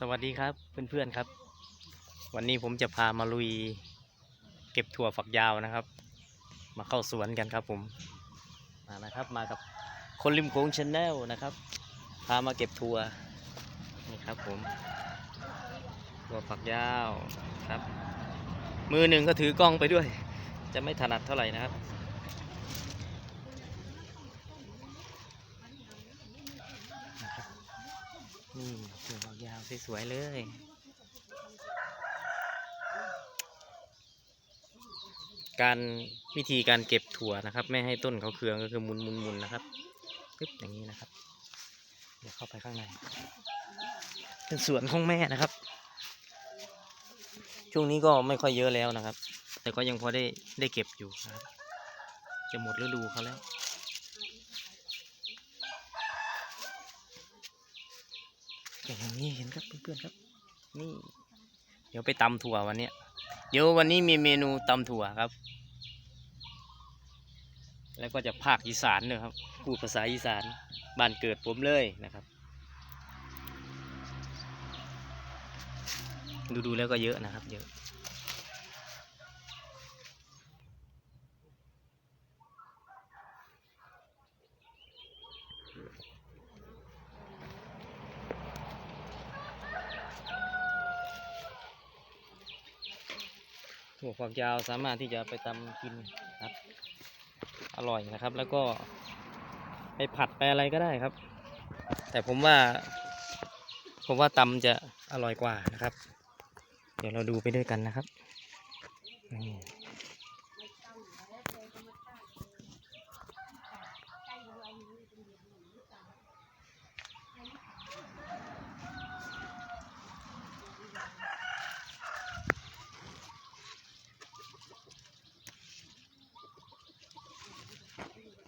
สวัสดีครับเพื่อนๆครับ วันนี้ผมจะพามาลุย เก็บถั่วฝักยาวนะครับ มาเข้าสวนกันครับผมมานะครับมากับคนริมโขงชาแนลนะครับ พามาเก็บถั่วนี่ครับผมถั่วฝักยาวครับ มือหนึ่งก็ถือกล้องไปด้วย จะไม่ถนัดเท่าไหร่นะครับ นี่ถั่วฝักยาวสวยๆเลย การวิธีการเก็บถั่วนะครับ ไม่ให้ต้นเขาเคืองก็คือมุนมุนมุนนะครับปึ๊บอย่างนี้นะครับ เดี๋ยวเข้าไปข้างใน เป็นสวนของแม่นะครับ ช่วงนี้ก็ไม่ค่อยเยอะแล้วนะครับ แต่ก็ยังพอได้ได้เก็บอยู่นะครับ จะหมดฤดูเขาแล้ว อย่างนี้เห็นครับเพื่อนๆครับ นี่ เดี๋ยวไปตำถั่ววันเนี้ยเดี๋ยววันนี้มีเมนูตำถั่วครับ แล้วก็จะภาคอีสานเนี่ยครับพูดภาษาอีสานบ้านเกิดผมเลยนะครับ ดูๆแล้วก็เยอะนะครับเยอะ ถั่วฝักยาวสามารถที่จะไปตำกินครับ อร่อยนะครับ แล้วก็ไปผัดไปอะไรก็ได้ครับ แต่ผมว่า ผมว่าตำจะอร่อยกว่านะครับ เดี๋ยวเราดูไปด้วยกันนะครับ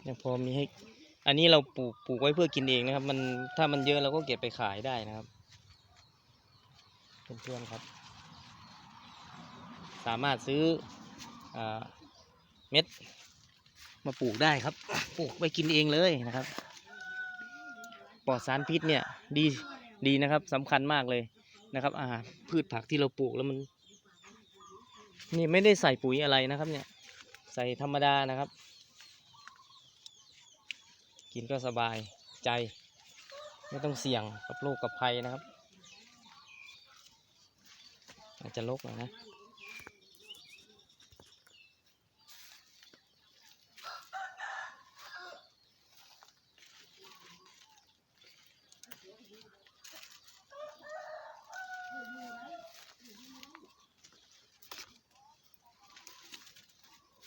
ยังพอมีให้ อันนี้เราปลูกปลูกไว้เพื่อกินเองนะครับ มันถ้ามันเยอะเราก็เก็บไปขายได้นะครับเพื่อนๆครับ สามารถซื้ออเม็ด มาปลูกได้ครับ ปลูกไปกินเองเลยนะครับปลอดสารพิษเนี่ยดีดีนะครับสำคัญมากเลยนะครับ อาหารพืชผักที่เราปลูกแล้วมัน นี่ไม่ได้ใส่ปุ๋ยอะไรนะครับ เนี่ย ใส่ธรรมดานะครับ กินก็สบายใจ ไม่ต้องเสี่ยงกับโรคกับภัยนะครับ อาจจะลกหน่อยนะ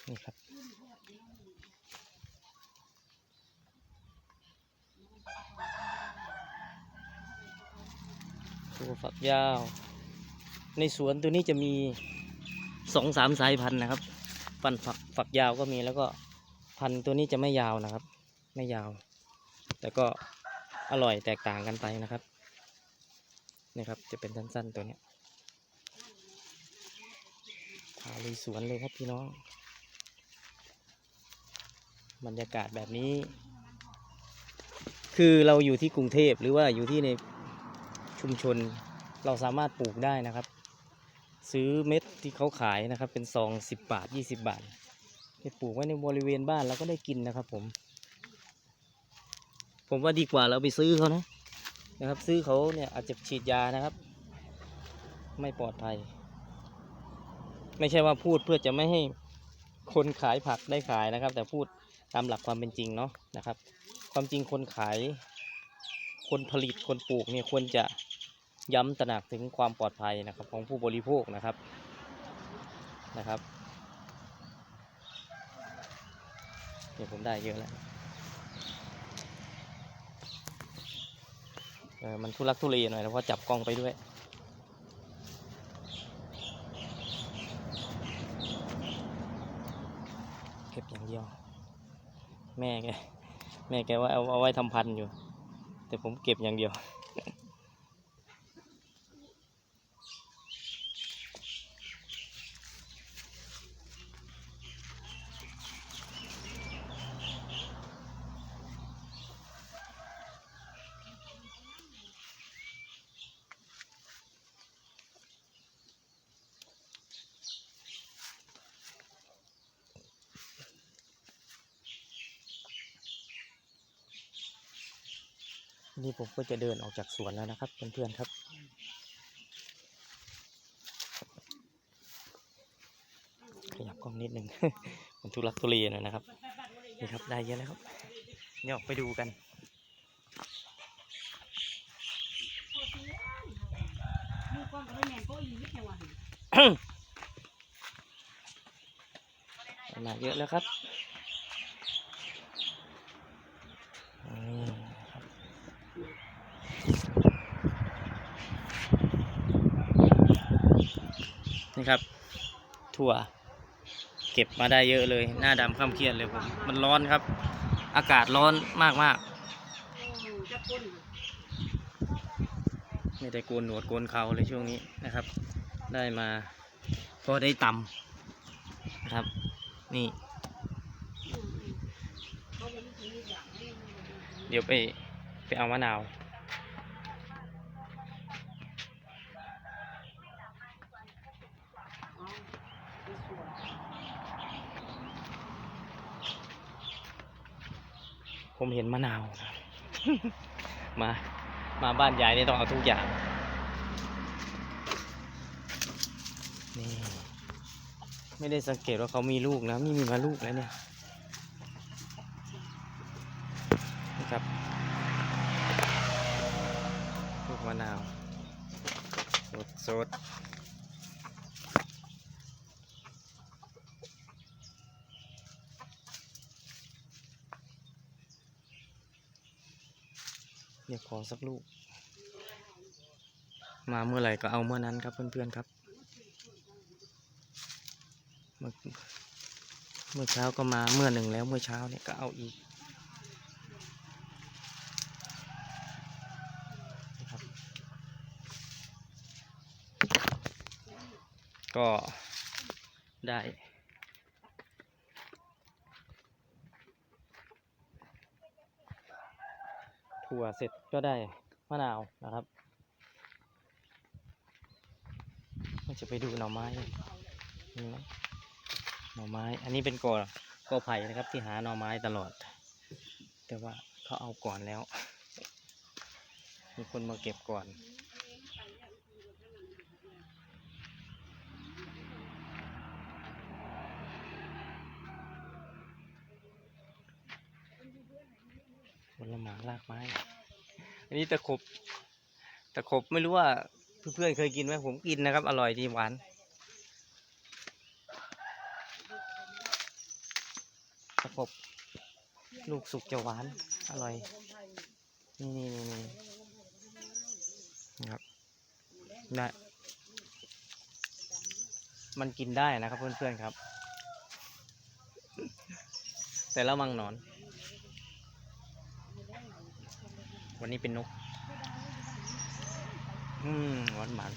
นี่ครับัวฝักยาว ในสวนตัวนี้จะมีสองสามสายพันธุ์นะครับ พันธุ์ฝักฝักยาวก็มีแล้วก็พันธุ์ตัวนี้จะไม่ยาวนะครับ ไม่ยาว แต่ก็อร่อยแตกต่างกันไปนะครับนี่ครับจะเป็นสั้นๆตัวนี้ยพาลุยสวนเลยครับพี่น้อง บรรยากาศแบบนี้ คือเราอยู่ที่กรุงเทพหรือว่าอยู่ที่ใน ชุมชนเราสามารถปลูกได้นะครับ ซื้อเม็ดที่เขาขายนะครับ เป็นซองสิบบาทยี่สิบบาทไปปลูกไว้ในบริเวณบ้านเราก็ได้กินนะครับ ผม ผมว่าดีกว่าเราไปซื้อเขานะนะครับ ซื้อเขาเนี่ยอาจจะฉีดยานะครับ ไม่ปลอดภัย ไม่ใช่ว่าพูดเพื่อจะไม่ให้คนขายผักได้ขายนะครับ แต่พูดตามหลักความเป็นจริงเนาะนะครับ ความจริงคนขาย คนผลิตคนปลูกเนี่ยควรจะ ย้ำตระหนักถึงความปลอดภัยนะครับของผู้บริโภคนะครับนะครับเดี๋ยวผมได้เยอะแล้วเออมันทุลักทุเลหน่อยแล้วเพราะจับกล้องไปด้วยเก็บอย่างเดียว แม่แก แม่แกว่าเอาเอาไว้ทำพันอยู่ แต่ผมเก็บอย่างเดียว นี่ผมก็จะเดินออกจากสวนแล้วนะครับ เพื่อนๆครับ ขยับกล้องนิดนึง มันทุลักทุเลหน่อยนะครับ นี่ครับได้เยอะแล้วครับเดี๋ยวออกไปดูกันลูกก้อนก็ไม่แม่นโก็อีนิดเดียวอะมาเยอะแล้วครับนี่ครับ นี่ครับ ถั่ว เก็บมาได้เยอะเลย หน้าดำข้ามเครียดเลยผม มันร้อนครับ อากาศร้อนมากมากไม่ได้โกนหนวดโกนเขาเลยช่วงนี้นะครับ ได้มาพอได้ตำนะครับ นี่ เดี๋ยวไปไปเอามะนาว ผมเห็นมะนาว มา มาบ้านยายนี่ต้องเอาทุกอย่าง นี่ ไม่ได้สังเกตว่าเขามีลูกนะนี่มีมาลูกแล้วเนี่ยนะครับลูกมะนาว สดสดเดี๋ยวข อสักลูก มาเมื่อไหร่ก็เอาเมื่อนั้นครับเพื่อนๆครับ เมื่อเช้าก็มาเมื่อหนึ่งแล้วเมื่อเช้าเนี่ยก็เอาอีกก็ได้ ถั่วเสร็จก็ได้มะนาวนะครับเราจะไปดูหน่อไม้มีไหมหน่อไม้ อันนี้เป็นกอกอไผ่นะครับที่หาหน่อไม้ตลอด แต่ว่าเขาเอาก่อนแล้ว มีคนมาเก็บก่อน หมากรากไม้ อันนี้ตะขบ ตะขบไม่รู้ว่าเพื่อนๆเคยกินไหมผมกินนะครับ อร่อยดีหวานตะขบลูกสุกจะหวาน อร่อย นี่นี่นี่นี่นะครับได้มันกินได้นะครับเพื่อนๆครับ แต่ละมังหนอน วันนี้เป็นนก อืมหวานหมัน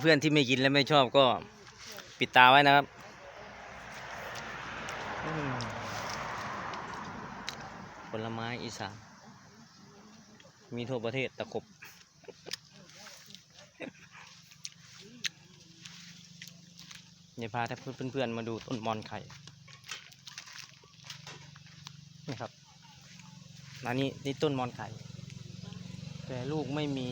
เพื่อนๆที่ไม่กินและไม่ชอบก็ปิดตาไว้นะครับอืมผลไม้อี สาน มีทั่วประเทศตะขบเดี๋ยวพาเพื่อนๆมาดูต้นมอนไข่ นี่ครับมานี่นี่ต้นมอนไข่ แต่ลูกไม่มี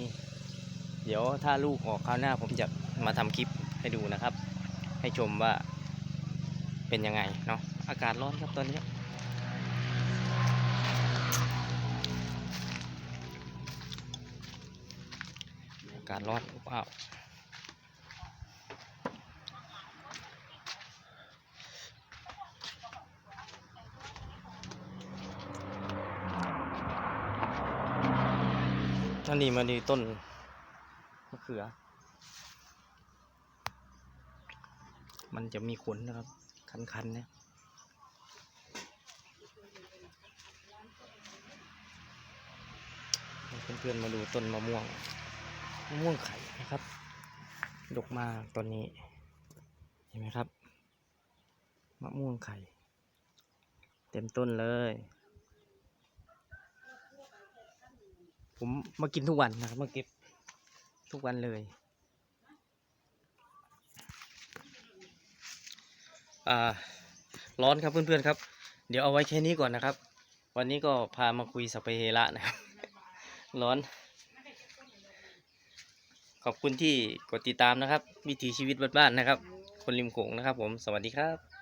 เดี๋ยวถ้าลูกออกคราวหน้าผมจะมาทำคลิปให้ดูนะครับ ให้ชมว่าเป็นยังไงเนาะ อากาศร้อนครับตอนนี้ กาศร้อนอบอ้าวท่านนี้มาดีต้นมะเขือ มันจะมีขนนะครับ คันๆเนี่ยเพื่อนๆมาดูต้นมะม่วง มะม่วงไข่นะครับ ดกมาตอนนี้ เห็นไหมครับ มะม่วงไข่ เต็มต้นเลย ผมมากินทุกวันนะครับ มาเก็บทุกวันเลยอ่าร้อนครับเพื่อนๆครับ เดี๋ยวเอาไว้แค่นี้ก่อนนะครับ วันนี้ก็พามาคุยสพเปเฮระนะครับ ร้อน ขอบคุณที่กดติดตามนะครับ วิถีชีวิตบ้านๆนะครับ คนริมโขงนะครับผมสวัสดีครับ